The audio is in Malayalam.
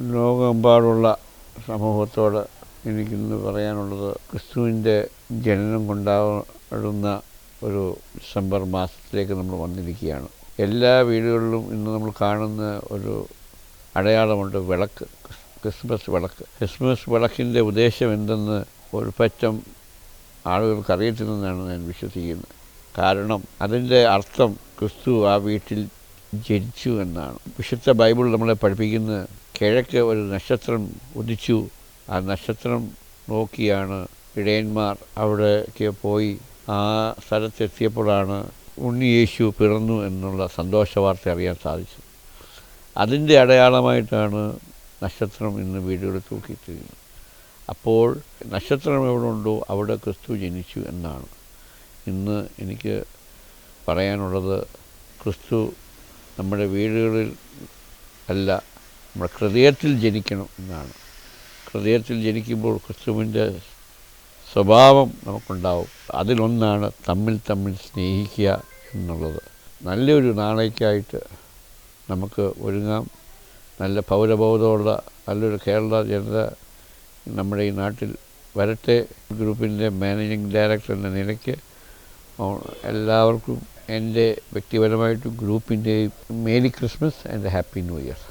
ലോകമെമ്പാടുള്ള സമൂഹത്തോട് എനിക്കിന്ന് പറയാനുള്ളത് ക്രിസ്തുവിന്റെ ജനനം കൊണ്ടാടുന്ന ഒരു ഡിസംബർ മാസത്തിലേക്ക് നമ്മൾ വന്നിരിക്കുകയാണ്. എല്ലാ വീടുകളിലും ഇന്ന് നമ്മൾ കാണുന്ന ഒരു അടയാളമുണ്ട് വിളക്ക് ക്രിസ്മസ് വിളക്ക്. ക്രിസ്മസ് വിളക്കിന്റെ ഉദ്ദേശം എന്തെന്ന് ഒരു പറ്റം ആളുകൾക്ക് അറിയത്തില്ലെന്നാണ് ഞാൻ വിശ്വസിക്കുന്നത്. കാരണം അതിന്റെ അർത്ഥം ക്രിസ്തു ആ വീട്ടിൽ ജനിച്ചു എന്നാണ്. വിശുദ്ധ ബൈബിൾ നമ്മളെ പഠിപ്പിക്കുന്ന കിഴക്ക് ഒരു നക്ഷത്രം ഉദിച്ചു. ആ നക്ഷത്രം നോക്കിയാണ് ഇടയന്മാർ അവിടേക്ക് പോയി. ആ സ്ഥലത്തെത്തിയപ്പോഴാണ് ഉണ്ണിയേശു പിറന്നു എന്നുള്ള സന്തോഷ വാർത്ത അറിയാൻ സാധിച്ചത്. അതിന്റെ അടയാളമായിട്ടാണ് നക്ഷത്രം ഇന്ന് വീടുകളിൽ തൂക്കിയിട്ടിരിക്കുന്നത്. അപ്പോൾ നക്ഷത്രം എവിടെ ഉണ്ടോ അവിടെ ക്രിസ്തു ജനിച്ചു എന്നാണ്. ഇന്ന് എനിക്ക് പറയാനുള്ളത് ക്രിസ്തു നമ്മുടെ വീടുകളിൽ അല്ല നമ്മുടെ ഹൃദയത്തിൽ ജനിക്കണം എന്നാണ്. ഹൃദയത്തിൽ ജനിക്കുമ്പോൾ ക്രിസ്തുവിന്റെ സ്വഭാവം നമുക്കുണ്ടാവും. അതിലൊന്നാണ് തമ്മിൽ തമ്മിൽ സ്നേഹിക്കുക എന്നുള്ളത്. നല്ലൊരു നാളേക്കായിട്ട് നമുക്ക് ഒരുങ്ങാം. നല്ല പൗരബോധമുള്ള നല്ലൊരു കേരള ജനത നമ്മുടെ ഈ നാട്ടിൽ വരട്ടെ. ഗ്രൂപ്പിന്റെ മാനേജിംഗ് ഡയറക്ടർ എന്ന നിലയ്ക്ക് എല്ലാവർക്കും എന്റെ വ്യക്തിപരമായിട്ടും ഗ്രൂപ്പിന്റെയും merry Christmas and happy new year.